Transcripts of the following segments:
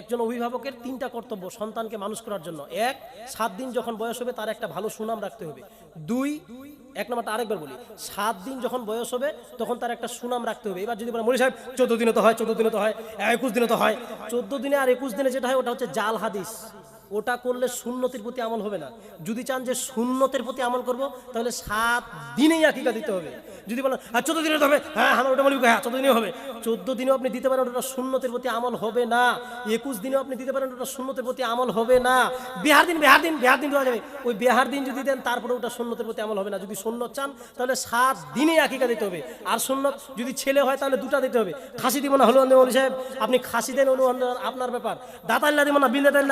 একজন অভিভাবকের তিনটা কর্তব্য সন্তানকে মানুষ করার জন্য। এক, সাত দিন যখন বয়স হবে তার একটা ভালো সুনাম রাখতে হবে। দুই, এক নম্বরটা আরেকবার বলি, সাত দিন যখন বয়স হবে তখন তার একটা সুনাম রাখতে হবে। এবার যদি বলে মরি সাহেব, চোদ্দ দিনে তো হয়, চোদ্দ দিনে তো হয়, একুশ দিনে তো হয়। চোদ্দ দিনে আর একুশ দিনে যেটা হয়, ওটা হচ্ছে জাল হাদিস। ওটা করলে সুন্নতির প্রতি আমল হবে না। যদি চান যে সুন্নতের প্রতি আমল করব, তাহলে সাত দিনেই আকিকা দিতে হবে। যদি বলেন হ্যাঁ চোদ্দ দিনে হবে। হ্যাঁ আমার ওটা বলি হ্যাঁ চোদ্দ দিনে হবে। চোদ্দ দিনেও আপনি দিতে পারেন ওটা সুন্নতের প্রতি আমল হবে না। একুশ দিনেও আপনি দিতে পারেন ওটা সুন্নতের প্রতি আমল হবে না। বিহার দিন বিহার দিন বিহার দিন দেওয়া যাবে। ওই বিহার দিন যদি দেন তারপরে ওটা সুন্নতের প্রতি আমল হবে না। যদি সুন্নত চান, তাহলে সাত দিনেই আকিকা দিতে হবে। আর সুন্নত যদি ছেলে হয়, তাহলে দুটা দিতে হবে। খাসি দিব না হলুয়ান দেবন সাহেব, আপনি খাসি দেন অনুয়ান আপনার ব্যাপার। দাতাল্লা দিব না বিলে দেন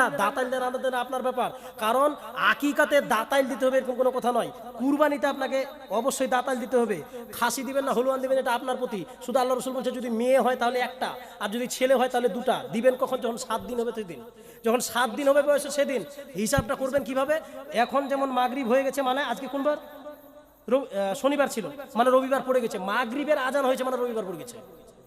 না দেন আপনার ব্যাপার। কারণ আকিকাতে দাতাইল দিতে হবে এরকম কোনো কথা নয়। কুরবানিতে আপনাকে অবশ্যই দাতাইল দিতে হবে। খাসি দিবেন না, হলুয়ান দিবেন, এটা আপনার প্রতি। শুধু আল্লাহ রসুল বলছে, যদি মেয়ে হয় তাহলে একটা, আর যদি ছেলে হয় তাহলে দুটা। দিবেন কখন? যখন সাত দিন হবে সেদিন। যখন সাত দিন হবে বয়সে সেদিন। হিসাবটা করবেন কীভাবে? এখন যেমন মাগরিব হয়ে গেছে মানে আজকে কোনবার? শনিবার ছিল। মানে রবিবার পড়ে গেছে। মাগরিবের আজান হয়েছে মানে রবিবার পড়ে গেছে।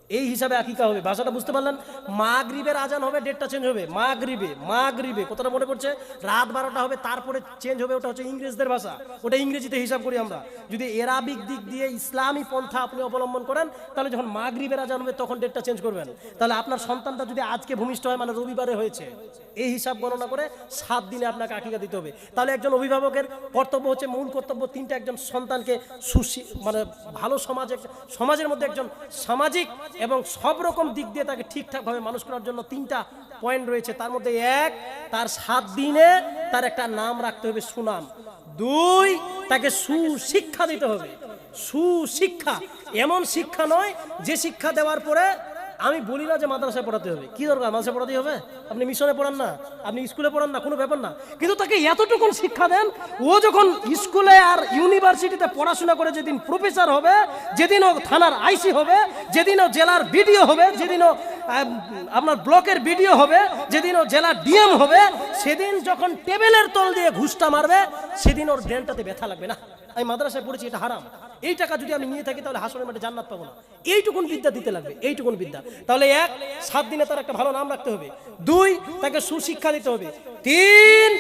এই হিসাবে আকিকা হবে। ভাষাটা বুঝতে পারলেন? মাগরিবের আজান হবে ডেটটা চেঞ্জ হবে। মাগরিবে মাগরিবে কতটা মনে পড়ছে? রাত বারোটা হবে, তারপরে চেঞ্জ হবে, ওটা হচ্ছে ইংরেজদের ভাষা। ওটা ইংরেজিতে হিসাব করি আমরা। যদি এরাবিক দিক দিয়ে ইসলামী পন্থা আপনি অবলম্বন করেন, তাহলে যখন মাগরিবের আজান হবে, তখন ডেটটা চেঞ্জ করবেন। তাহলে আপনার সন্তানটা যদি আজকে ভূমিষ্ঠ হয় মানে রবিবারে হয়েছে, এই হিসাব গণনা করে সাত দিনে আপনাকে আকিকা দিতে হবে। তাহলে একজন অভিভাবকের কর্তব্য হচ্ছে, মূল কর্তব্য তিনটা একজন সন্তানকে সুশি মানে ভালো সমাজ, সমাজের মধ্যে একজন সামাজিক এবং সব রকম দিক দিয়ে তাকে ঠিকঠাকভাবে মানুষ করার জন্য তিনটা পয়েন্ট রয়েছে। তার মধ্যে এক, তার সাত দিনে তার একটা নাম রাখতে হবে সুনাম। দুই, তাকে সুশিক্ষা দিতে হবে। সুশিক্ষা, এমন শিক্ষা নয় যে শিক্ষা দেওয়ার পরে আমি বলি না যে মাদ্রাসায় পড়াতে হবে। কি দরকার? মাদ্রাসায় পড়াতে হবে? আপনি মিশনে পড়ান না, আপনি স্কুলে পড়ান না, কোনো ব্যাপার না। কিন্তু তাকে এতটুকুন শিক্ষা দেন, ও যখন স্কুলে আর ইউনিভার্সিটিতে পড়াশোনা করে যেদিন প্রফেসর হবে, যেদিন ও থানার আইসি হবে, যেদিন ও জেলার বিডিও হবে, যেদিন ও আপনার ব্লকের বিডিও হবে, যেদিন ও জেলার ডিএম হবে, সেদিন যখন টেবিলের তল দিয়ে ঘুষটা মারবে, সেদিন ওর ব্রেনটাতে ব্যথা লাগবে না। আমি মাদ্রাসায় পড়েছি, এটা হারাম। এই টাকা যদি আমি নিয়ে থাকি, তাহলে হাসনের মাঠে জান্নাত পাবো না। এইটুকুন বিদ্যা দিতে লাগবে, এইটুকুন বিদ্যা। তাহলে এক, সাত দিনে তার একটা ভালো নাম রাখতে হবে। দুই, তাকে সুশিক্ষা দিতে হবে। তিন,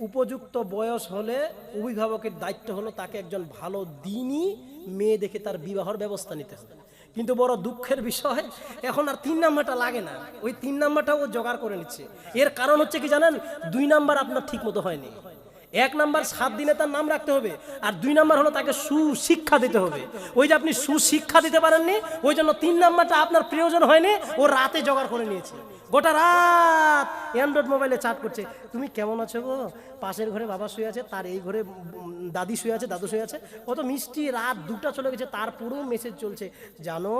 উপযুক্ত বয়স হলে অভিভাবকের দায়িত্ব হলো তাকে একজন ভালো দিনই মেয়ে দেখে তার বিবাহর ব্যবস্থা নিতে হবে। কিন্তু বড় দুঃখের বিষয়, এখন আর তিন নাম্বারটা লাগে না। ওই তিন নাম্বারটা ও জোগাড় করে নিচ্ছে। এর কারণ হচ্ছে কি জানেন? দুই নাম্বার আপনার ঠিক মতো হয়নি। এক নাম্বার সাত দিনে তার নাম রাখতে হবে, আর দুই নাম্বার হলো তাকে সুশিক্ষা দিতে হবে। ওই যে আপনি সুশিক্ষা দিতে পারেননি, ওই জন্য তিন নাম্বারটা আপনার প্রয়োজন হয়নি, ও রাতে জোগাড় করে নিয়েছে। গোটা রাত অ্যান্ড্রয়েড মোবাইলে চাট করছে। তুমি কেমন আছো গো? পাশের ঘরে বাবা শুয়ে আছে, তার এই ঘরে দাদি শুয়ে আছে, দাদু শুয়ে আছে। কত মিষ্টি, রাত দুটা চলে গেছে তারপরেও মেসেজ চলছে। জানো,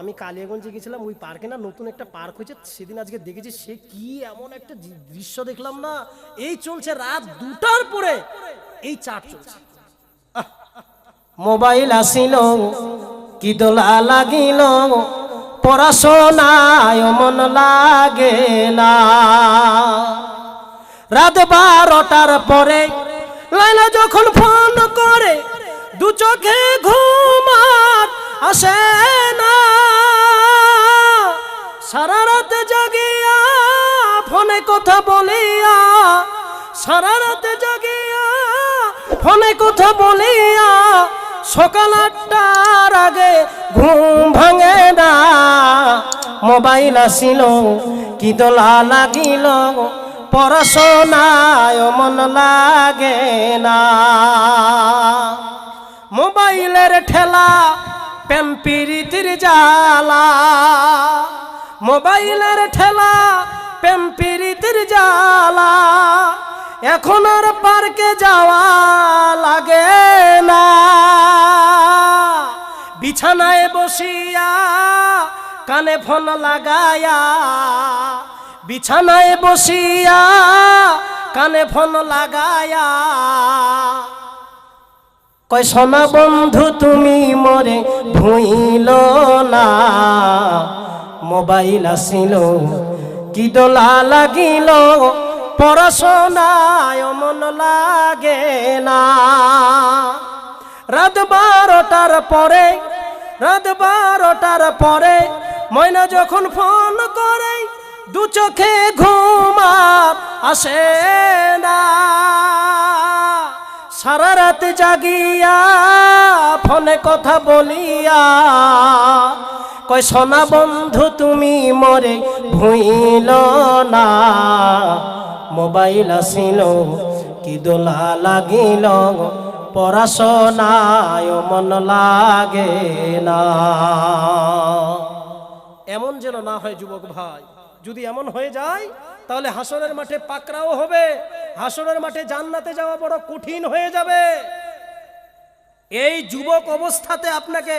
আমি কালিয়াগঞ্জে গেছিলাম ওই পার্কে না নতুন একটা পার্ক হয়েছে, সেদিন আজকে দেখেছি, সে কি এমন একটা দৃশ্য দেখলাম না? এই চলছে রাত দুটার পরে এই চাট চলছে। মোবাইল আসিল, কি দোলা লাগিল, পড়াশোনায় মন লাগে না। রাত বারোটার পরে লাইলা যখন ফোন করে, দু চোখে ঘুমার আসে না। সারা রাত জাগিয়া ফোনে কথা বলিয়া সারা রাত জাগিয়া ফোনে কথা বলিয়া সকাল আটটার আগে ঘুম ভাঙে না। মোবাইল আসিল, কি দোলা লাগিল, পড়াশোনায় মন লাগে না। মোবাইলের ঠেলা প্যাম্পিরিতির জালা মোবাইলের ঠেলা প্যাম্পিরিতির জালা এখন আর পার্কে যাওয়া লাগে না। বিছানায় বসিয়া কানে ফোন লাগায়া, বিছানায় বসিয়া কানে ফোন লাগায়া, কয়, সোনা বন্ধু, তুমি মরে ভুইল না। মোবাইল আসিল, কি দোলা লাগিল পড়াশোনায় মন লাগে না। রাত বারোটার পরে, রাত বারোটার পরে ময়না যখন ফোন করে, দু চোখে ঘুমার আসে না। সারা রাত জাগিয়া ফোনে কথা বলিয়া কয়, সোনা বন্ধু, তুমি মরে ভুইল না। মোবাইল আসিল, কি দোলা লাগিল পড়াশোনায় মন লাগে না। এমন যেন না হয় যুবক ভাই, যদি এমন হয়ে যায় তাহলে হাসরের মাঠে পাকরাও হবে। হাসরের মাঠে জান্নাতে যাওয়া বড় কঠিন হয়ে যাবে। এই যুবক অবস্থাতে আপনাকে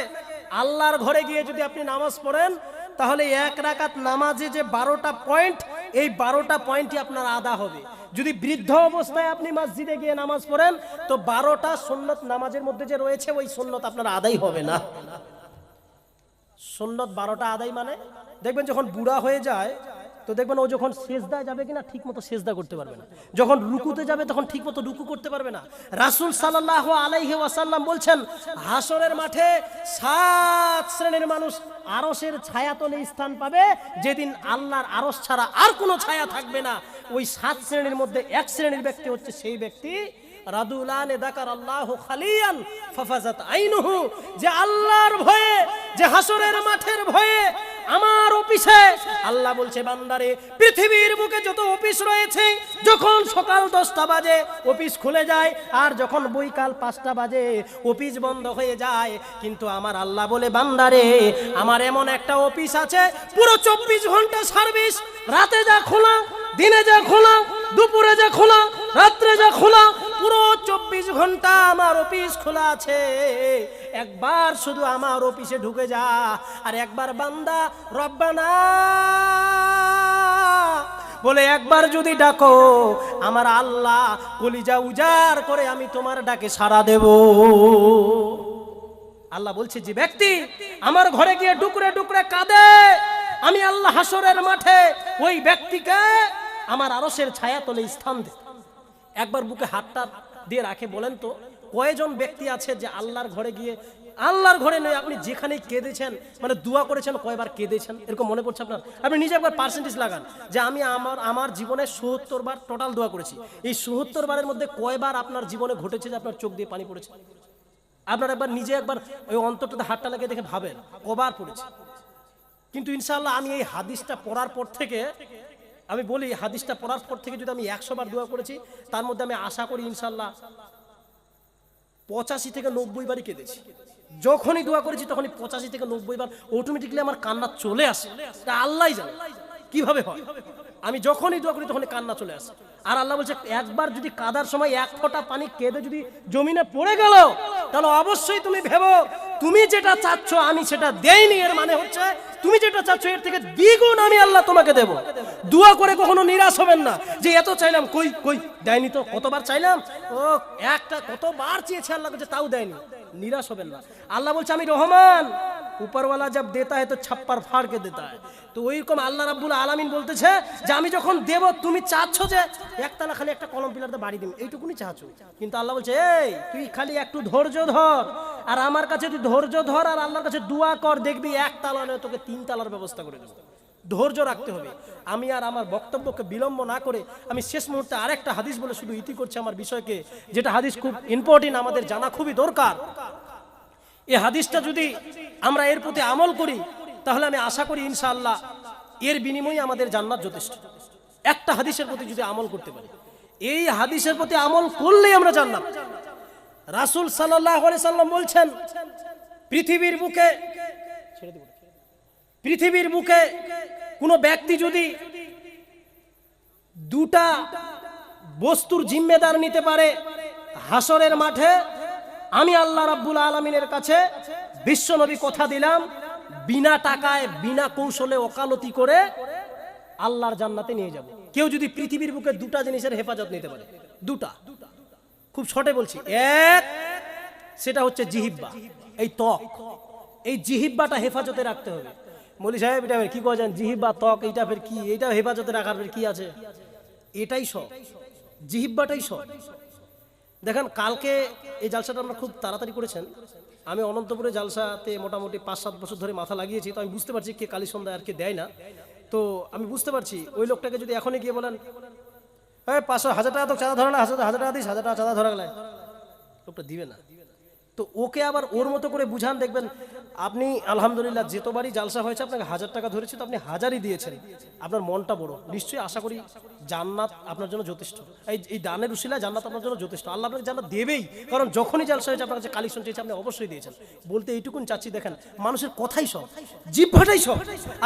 আল্লাহর ঘরে গিয়ে যদি আপনি নামাজ পড়েন, তাহলে এক রাকাত নামাজে যে বারোটা পয়েন্ট, এই বারোটা পয়েন্টই আপনার আদা হবে। যদি বৃদ্ধ অবস্থায় আপনি মসজিদে গিয়ে নামাজ পড়েন, তো বারোটা সুন্নত নামাজের মধ্যে যে রয়েছে, ওই সুন্নত আপনার আদায় হবে না। সুন্নত বারোটা আদায় মানে? দেখবেন যখন বুড়া হয়ে যায় তো দেখবেন ও যখন সেজদায় যাবে কিনা ঠিক মতো সেজদা করতে পারবে না। যখন রুকুতে যাবে তখন ঠিক মতো রুকু করতে পারবে না। রাসুল সাল্লাহ আলাইহি ওয়াসাল্লাম বলছেন, হাসরের মাঠে সাত শ্রেণির মানুষ আরসের ছায়াতলে স্থান পাবে। যেদিন আল্লাহর আরস ছাড়া আর কোনো ছায়া থাকবে না। ওই সাত শ্রেণির মধ্যে এক শ্রেণির ব্যক্তি হচ্ছে সেই ব্যক্তি। আমার অফিসে। আল্লাহ বলছে, বান্দারে, পৃথিবীর বুকে যত অফিস রয়েছে, যখন সকাল দশটা বাজে, অফিস খুলে যায়, আর যখন বৈকাল পাঁচটা বাজে, অফিস বন্ধ হয়ে যায়। কিন্তু আমার আল্লাহ বলে, বান্দারে, আমার এমন একটা অফিস আছে, পুরো চব্বিশ ঘণ্টা সার্ভিস, রাতে যা খোলা দিনে যা খোলা, দুপুরে যা খোলা, রাত্রে যা খোলা, পুরো চব্বিশ ঘণ্টা আমার অফিস খোলা আছে। একবার শুধু আমার অফিসে ঢুকে যা, আর একবার বান্দা, রব্বানা। বলে, একবার যদি ডাকো, আমার আল্লাহ কলিজা উজাড় করে আমি তোমার ডাকে সাড়া দেব। আল্লাহ বলছে, যে ব্যক্তি আমার ঘরে গিয়ে ডুকরে ডুকরে কাঁদে, আমি আল্লাহ হাসরের মাঠে ওই ব্যক্তিকে আমার আরসের ছায়া তলে স্থান দে। একবার বুকে হাতটা দিয়ে রাখে, বলেন তো, কয়জন ব্যক্তি আছে যে আল্লাহর ঘরে গিয়ে, আল্লাহর ঘরে নয়, আপনি যেখানেই কেঁদেছেন মানে দোয়া করেছেন, কয়বার কেঁদেছেন, এরকম মনে পড়ছে আপনার? আপনি নিজে একবার পার্সেন্টেজ লাগান, যে আমি আমার আমার জীবনে সত্তর বার টোটাল দোয়া করেছি। এই সত্তর বারের মধ্যে কয়বার আপনার জীবনে ঘটেছে যে আপনার চোখ দিয়ে পানি পড়েছে? আপনার একবার নিজে একবার ওই অন্তরটাতে হাতটা লাগিয়ে দেখে ভাবেন, কবার পড়েছে। কিন্তু ইনশাল্লাহ আমি এই হাদিসটা পড়ার পর থেকে আমি বলি, হাদিসটা পড়ার পর থেকে যদি আমি একশো বার দোয়া করেছি, তার মধ্যে আমি আশা করি ইনশাল্লাহ পঁচাশি থেকে নব্বই বারই কেঁদেছি। যখনই দোয়া করেছি, তখনই পঁচাশি থেকে নব্বই বার অটোমেটিকলি আমার কান্না চলে আসে। আল্লাহ জানে। কীভাবে হয়? আমি যখনই দোয়া করি, তখনই কান্না চলে আসে। আর আল্লাহ বলছে, একবার যদি কাদার সময় এক ফোঁটা পানি কেঁদে যদি জমিনে পড়ে গেল, তাহলে অবশ্যই তুমি ভেবো, তুমি যেটা চাচ্ছ আমি সেটা দেইনি। এর মানে হচ্ছে, তুমি যেটা চাচ্ছ এর থেকে দ্বিগুণ আমি আল্লাহ তোমাকে দেব। দোয়া করে কখনো নিরাশ হবেন না। যে এত চাইলাম, কই কই, দেয়নি তো? কতবার চাইলাম? ও, একটা কতবার চেয়েছে আল্লাহ কাছে, তাও দেয়নি। নিরাশ হবেন না। আল্লাহ বলছে, আমি রহমান, উপরওয়ালা জব দেতা হয় তো ছাপ্পার ফাড়কে দেতা হয়। তো ওইরকম আল্লাহ রাব্বুল আলামিন বলতেছে যে, আমি যখন দেব, তুমি চাচ্ছ যে, একতলা খালি একটা কলম পিলারতে বাড়ি দিম। এইটুকুনি চাচ্ছ। কিন্তু আল্লাহ বলছে, এই, তুই খালি একটু ধৈর্য ধর। আর আমার কাছে তুই ধৈর্য ধর, আর আল্লাহর কাছে দোয়া কর, দেখবি একতলা নয়, তোকে তিন তালার ব্যবস্থা করে দেবো। ধৈর্য রাখতে হবে। আমি আর আমার বক্তব্যকে বিলম্ব না করে আমি শেষ মুহূর্তে আরেকটা হাদিস বলে শুধু ইতি করছি আমার বিষয়কে, যেটা হাদিস খুব ইম্পর্টেন্ট আমাদের জানা খুবই দরকার। এই হাদিসটা যদি আমরা এর প্রতি আমল করি, তাহলে আমি আশা করি ইনশাআল্লাহ এর বিনিময়ে আমাদের জান্নাত যথেষ্ট। একটা হাদিসের প্রতি যদি আমল করতে পারি। এই হাদিসের প্রতি আমল করলেই আমরা জান্নাত। রাসূল আলাইহি সাল্লাম বলছেন, পৃথিবীর বুকে ছেড়ে দেব পৃথিবীর মুখে কোনো ব্যক্তি যদি দুটা বস্তুর জিম্মেদার নিতে পারে হাসরের মাঠে, আমি আল্লাহ রাব্বুল আলমিনের কাছে বিশ্বনবী কথা দিলাম, বিনা টাকায়, বিনা কৌশলে ওকালতি করে আল্লাহর জান্নাতে নিয়ে যাব। কেউ যদি পৃথিবীর বুকে দুটা জিনিসের হেফাজত নিতে পারে, দুটা, খুব শর্টে বলছি, এক সেটা হচ্ছে জিহিব্বা, এই ত্বক, এই জিহিব্বাটা হেফাজতে রাখতে হবে। বলি সাহেব, এটা কি করেন জিহিব্বা ত্বক, এইটা ফের কি? এইটা হেফাজতে রাখার ফের কি আছে? এটাই সব। জিহিব্বাটাই সব। দেখেন, কালকে এই জালসাটা আমরা খুব তাড়াতাড়ি করেছেন। আমি অনন্তপুরে জালসাতে মোটামুটি পাঁচ সাত বছর ধরে মাথা লাগিয়েছি, তো আমি বুঝতে পারছি কে কালী সন্ধ্যায় আর কে দেয় না। তো আমি বুঝতে পারছি, ওই লোকটাকে যদি এখনই গিয়ে বলেন হ্যাঁ পাঁচশো, হাজার টাকা তো চাঁদা ধরা না, হাজার হাজার টাকা দিস, হাজার টাকা চাঁদা ধরা গেলে লোকটা দিবে না। তো ওকে আবার ওর মতো করে বুঝান, দেখবেন আপনি, আলহামদুলিল্লাহ, যেতবারই জালসা হয়েছে, আপনাকে হাজার টাকা ধরেছে, তো আপনি হাজারই দিয়েছেন। আপনার মনটা বড়। নিশ্চয়ই আশা করি জান্নাত আপনার জন্য যথেষ্ট। এই এই দানের উশিলা জান্নাত আপনার জন্য যথেষ্ট। আল্লাহ আপনাকে জান্নাত দেবেই, কারণ যখনই জালসা হয়েছে, আপনার কাছে কালেকশন চেয়েছে, আপনি অবশ্যই দিয়েছেন। বলতে এইটুকুন চাচ্ছি, দেখেন, মানুষের কথাই সব জিভ্ভাটাই সব।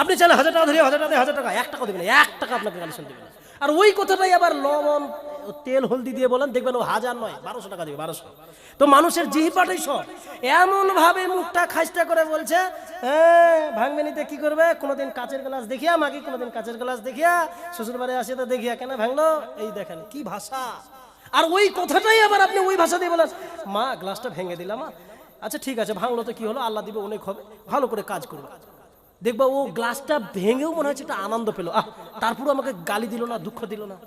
আপনি চাইলে হাজার টাকা ধরে হাজার টাকা হাজার টাকা, এক টাকা দেবেন এক টাকা আপনাকে কালেকশন দেবেন। আর ওই কথাটাই আবার লবণ, তেল, হলদি দিয়ে বলেন, দেখবেন ও হাজার নয়, বারোশো টাকা দিবে, বারোশো। তো মানুষের জিহিপাটাই সব এমন ভাবে মুখটা খাইস্টা করে বলছে হ্যাঁ ভাঙবেনিতে কি করবে? কোনোদিন কাচের গ্লাস দেখিয়া মাকে কোনোদিন কাচের গ্লাস দেখিয়া শ্বশুর বাড়ি আসে তো দেখিয়া কেন ভাঙলো? এই দেখেন, কি ভাষা। আর ওই কথাটাই আবার আপনি ওই ভাষা দিয়ে বলেন, মা, গ্লাসটা ভেঙে দিলাম আচ্ছা ঠিক আছে, ভাঙলো তো কি হলো? আল্লাহ দিবে, অনেক হবে। ভালো করে কাজ করবে দেখবা ও গ্লাসটা ভেঙেও মনে হচ্ছে একটা আনন্দ পেল। আহ, তারপরও আমাকে গালি দিল না, দুঃখ দিল না।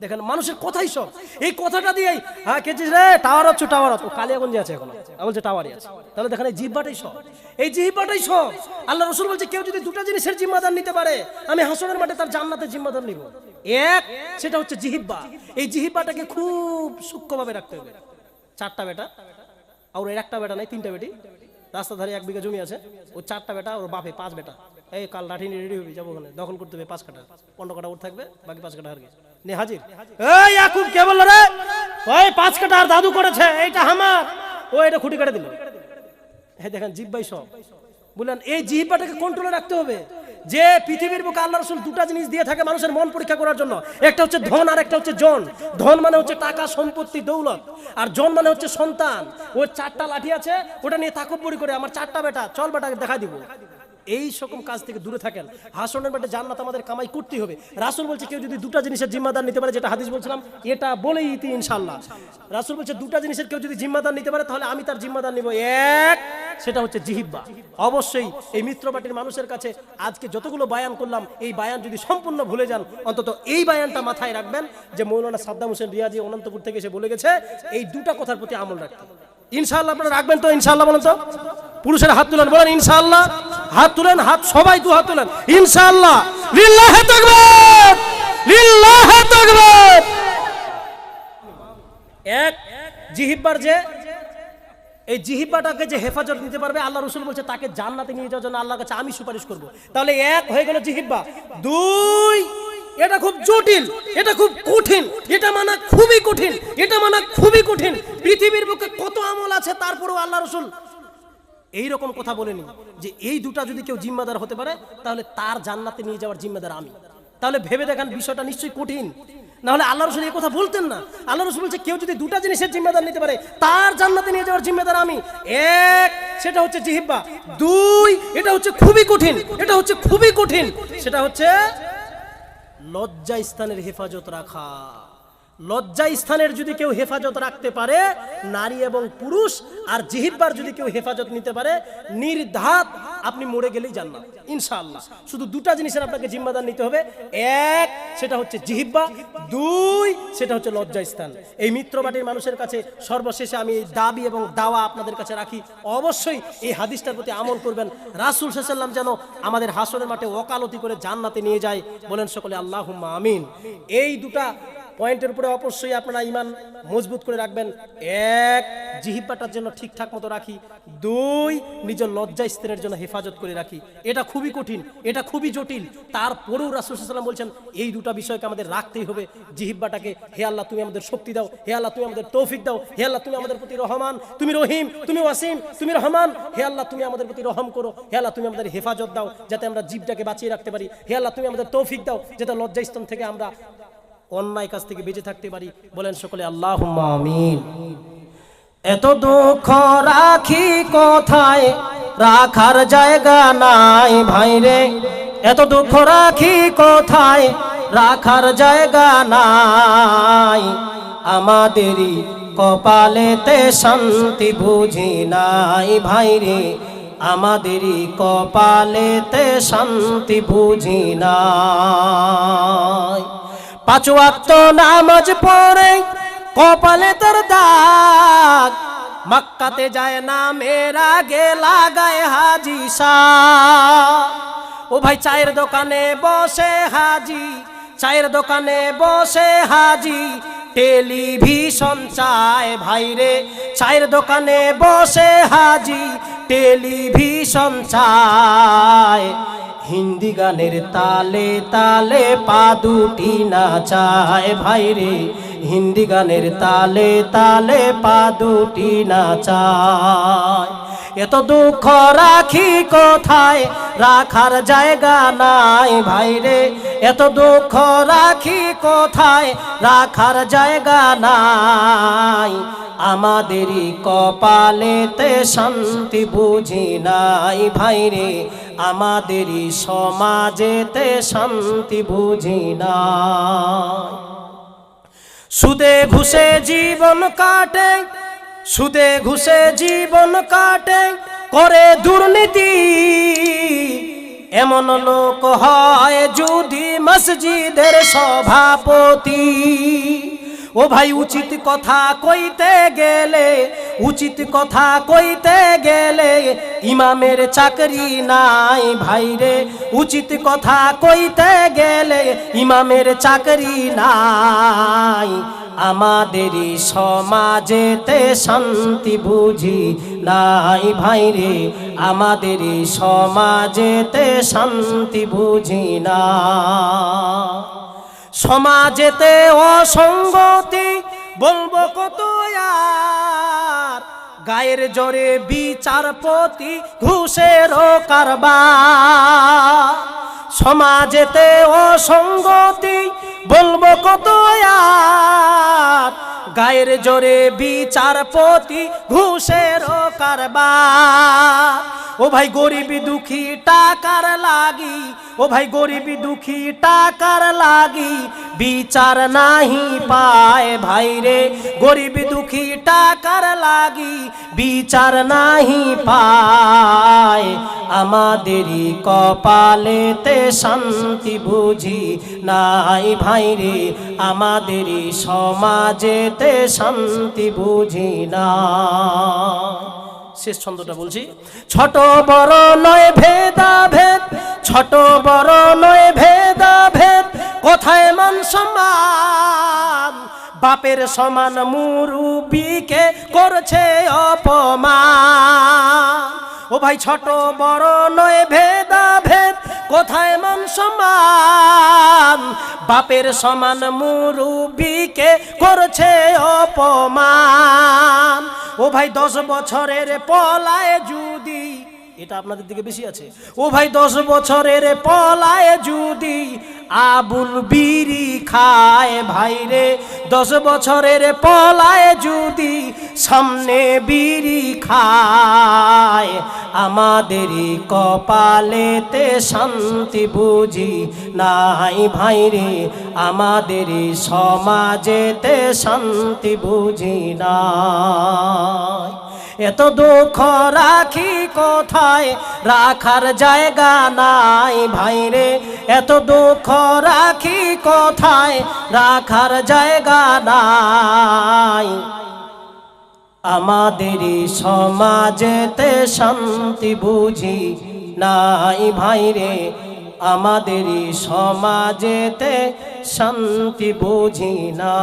দেখেন, মানুষের কথাই সব। এই কথাটা দিয়েই হ্যাঁ কেছিস রে টাওয়ার হচ্ছে টাওয়ার হচ্ছে কালিয়াগঞ্জে আছে এখন। বলছে টাওয়ারই আছে। তাহলে দেখেন, এই জিব্বাটাই সব। এই জিব্বাটাই সব। আল্লাহ রসুল বলছে, কেউ যদি দুটো জিনিসের জিম্মাদার নিতে পারে, আমি হাসনের মাঠে তার জান্নাতের জিম্মাদার নিব। এক, সেটা হচ্ছে জিহিব্বা এই জিহিব্বাটাকে খুব সূক্ষ্মভাবে রাখতে হবে। চারটা বেটা। আর একটা বেটা নাই, তিনটা বেটি। রাস্তা ধারে এক বিঘা জমি আছে ও চারটা বেটা, ওর বাপে পাঁচ বেটা। এই কাল লাঠি নিয়ে রেডি হবি, যাব ওখানে। দখল করতে হবে পাঁচ কাটা পনেরো কাটা ওর থাকবে, বাকি পাঁচ কাটা হারগে নে হাজির। এই ইয়াকুব, কে বলল রে? ওই পাঁচ কাটা আর দাদু করেছে, এইটা আমার। ও এটা খুঁটি কাটা দিল। হ্যাঁ দেখেন, জিব্বাই সব। বললেন, এই জিহ্বাটাকে কন্ট্রোলে রাখতে হবে। যে পৃথিবীর বুকে আল্লাহ রসুল দুটা জিনিস দিয়ে থাকে মানুষের মন পরীক্ষা করার জন্য। একটা হচ্ছে ধন আর একটা হচ্ছে জন। ধন মানে হচ্ছে টাকা, সম্পত্তি, দৌলত। আর জন মানে হচ্ছে সন্তান। ওর চারটা লাঠি আছে, ওটা নিয়ে তাকব্বরি করে, আমার চারটা বেটা, চল বেটা দেখা দিব। এই সকম কাজ থেকে দূরে থাকেন। হাসনের বেটে জান্নাত আমাদের কামাই করতেই হবে। রাসুল বলছে, কেউ যদি দুটা জিনিসের জিম্মাদার নিতে পারে, যেটা হাদিস বলছিলাম, এটা বলেই ইতি ইনশাল্লাহ রাসুল বলছে, দুটা জিনিসের কেউ যদি জিম্মাদার নিতে পারে, তাহলে আমি তার জিম্মাদার নিব। এক, সেটা হচ্ছে জিহিব্বা। অবশ্যই এই মিত্রপাটির মানুষের কাছে আজকে যতগুলো বায়ান করলাম, এই বায়ান যদি সম্পূর্ণ ভুলে যান, অন্তত এই বায়ানটা মাথায় রাখবেন যে মৌলানা সাদ্দাম হোসেন রিয়াজি অনন্তপুর থেকে এসে বলে গেছে, এই দুটা কথার প্রতি আমল রাখতে ইনশাল্লাহ আপনারা রাখবেন তো? ইনশাল্লাহ বলেন তো? পুরুষের হাত তুলেন, বলেন ইনশাআল্লাহ। হাত তুলেন, হাত সবাই দু হাত তুলেন। ইনশাআল্লাহ। লিল্লাহে তাকবীর! লিল্লাহে তাকবীর! এক জিহিব্বার যে, এই জিহিব্বাটাকে যে হেফাজত নিতে পারবে, আল্লাহ রসুল বলছে, তাকে জান্নাতে নিয়ে যাওয়ার জন্য আল্লাহর কাছে আমি সুপারিশ করব। তাহলে এক হয়ে গেল জিহিব্বা। দুই, এটা খুব জটিল, এটা খুব কঠিন, এটা মানা খুবই কঠিন, এটা মানা খুবই কঠিন। পৃথিবীর বুকে কত আমল আছে, তারপরেও আল্লাহ রসুল এই রকম কথা বলেনি যে এই দুটা যদি কেউ জিম্মাদার হতে পারে, তাহলে তার জান্নাতে নিয়ে যাওয়ার জিম্মাদার আমি। তাহলে ভেবে দেখেন বিষয়টা নিশ্চয়ই কঠিন। না হলে আল্লাহ রসুল এই কথা বলতেন না। আল্লাহ রসুল বলছে, কেউ যদি দুটা জিনিসের জিম্মাদার নিতে পারে, তার জান্নাতে নিয়ে যাওয়ার জিম্মাদার আমি। এক, সেটা হচ্ছে জিহিব্বা দুই, এটা হচ্ছে খুবই কঠিন। এটা হচ্ছে খুবই কঠিন। সেটা হচ্ছে লজ্জা স্থানের হেফাজত রাখা। লজ্জা স্থানের যদি কেউ হেফাজত রাখতে পারে, নারী এবং পুরুষ আর জিহিব্বার যদি কেউ হেফাজত নিতে পারে, নির্ধাত আপনি মরে গেলেই জান্নাত, ইনশাআল্লাহ। শুধু দুটা জিনিসের আপনাকে জিম্মাদার নিতে হবে। এক, সেটা হচ্ছে জিহিব্বা। দুই, সেটা হচ্ছে লজ্জা স্থান এই মিত্রবাটির মানুষের কাছে সর্বশেষে আমি এই দাবি এবং দাওয়া আপনাদের কাছে রাখি। অবশ্যই এই হাদিসটার প্রতি আমল করবেন। রাসুল সাল্লাম যেন আমাদের হাসনের মাঠে ওকালতি করে জান্নাতে নিয়ে যায়। বলেন সকলে আল্লাহ আমিন। এই দুটা পয়েন্টের উপরে অবশ্যই আপনারা ইমান মজবুত করে রাখবেন। এক জিহিব্বাটার জন্য ঠিকঠাক মতো রাখি। দুই, নিজের লজ্জা স্ত্রের জন্য হেফাজত করে রাখি। এটা খুবই কঠিন, এটা খুবই জটিল। তারপরেও রাসুলাম বলছেন, এই দুটা বিষয়কে আমাদের রাখতেই হবে। জিহিব্বাটাকে হে আল্লাহ, তুমি আমাদের শক্তি দাও, হে আল্লাহ, তুমি আমাদের তৌফিক দাও, হে আল্লাহ, তুমি আমাদের প্রতি রহমান, তুমি রহিম, তুমি ওয়াসিম, তুমি রহমান, হে আল্লাহ, তুমি আমাদের প্রতি রহম করো, হে আল্লাহ, তুমি আমাদের হেফাজত দাও, যাতে আমরা জীবটাকে বাঁচিয়ে রাখতে পারি, হে আল্লাহ, তুমি আমাদের তৌফিক দাও, যাতে লজ্জা স্থান থেকে আমরা অন্যায় কাছ থেকে বেঁচে থাকতে পারি। বলেন সকলে আল্লাহ এত দুঃখ রাখি কোথায়? রাখার জায়গা নাই ভাই রে। এত দুঃখ রাখি কোথায়? রাখার জায়গা নাই। আমাদেরই কপালেতে শান্তি বুঝি নাই ভাই রে। আমাদেরই কপালেতে শান্তি বুঝি নাই। পাঁচ ওয়াক্ত নামাজ পড়ে কপালে তোর দাগ। মক্কাতে যায় না মেরা গে লাগায় হাজি শাহ ও ভাই চায়ের দোকানে বসে হাজি চায়ের দোকানে বসে হাজি, টেলিভিশন চায়। ভাইরে চায়ের দোকানে বসে হাজি, টেলিভিশন চায়। হিন্দি গানের তালে তালে পা দুটি নাচায়। ভাইরে হিন্দি গানের তালে তালে পা দুটি নাচায়। এত দুঃখ রাখি কোথায়? রাখার জায়গা নাই ভাইরে এত দুঃখ রাখি কোথায়? রাখার জায়গা নাই। আমাদেরই কপালেতে শান্তি বুঝি নাই ভাইরে আমাদেরই সমাজেতে শান্তি বুঝি নাই। সুদে ঘুষে জীবন কাটে সুদে ঘুষে জীবন কাটে, করে দুর্নীতি। এমন লোক হয় যদি মসজিদের সভাপতি। ও ভাই, উচিত কথা কইতে গেলে, উচিত কথা কইতে গেলে ইমামের চাকরি নাই ভাইরে উচিত কথা কইতে গেলে ইমামের চাকরি নাই। আমাদেরই সমাজেতে শান্তি বুঝি নাই ভাই রে, আমাদেরই সমাজেতে শান্তি বুঝি না। সমাজেতে অসঙ্গতি বলব কত গায়ের জোরে বিচারপতি ঘুষের কারবার। সমাজেতে অসঙ্গতি বলব কত গায়ের জোরে বিচারপতি ঘুষের কারবার। ও ভাই গরিবি দুঃখী টাকার লাগি, ও ভাই গরিবি দুঃখী টাকার লাগি, বিচার নাহি পায় ভাই রে। গরিবি দুঃখী টাকার লাগি, বিচার নাহি পায়। আমাদেরই কপালেতে শান্তি বুঝি নাই ভাই রে আমাদেরই সমাজেতে শান্তি বুঝি না। শেষ ছন্দটা বলছি। ছোট বড় নয় ভেদা ভেদ ছোট বড় নয় ভেদা ভেদ কোথায় মান সম্মান? বাপের সমান মুরুবিকে করছে অপমান। ও ভাই, ছোট বড় নয় ভেদ কোথায় মান সমান? বাপের সমান মুরুবিকে করছে অপমান। ও ভাই দশ বছরের পলায় যদি এটা আপনাদের দিকে বেশি আছে। ও ভাই, দশ বছরের পলায় যদি আবুল বিড়ি খায় ভাইরে দশ বছরের পলায় যদি সামনে বিড়ি খায় আমাদেরই কপালেতে শান্তি বুঝি নাই ভাইরে আমাদেরই সমাজেতে শান্তি বুঝি নাই। এত দুঃখ রাখি কোথায়? রাখার জায়গা নাই ভাই রে এত দুঃখ রাখি কোথায়? রাখার জায়গা নাই। আমাদেরই সমাজেতে শান্তি বুঝি নাই ভাই রে আমাদেরই সমাজেতে শান্তি বুঝি না।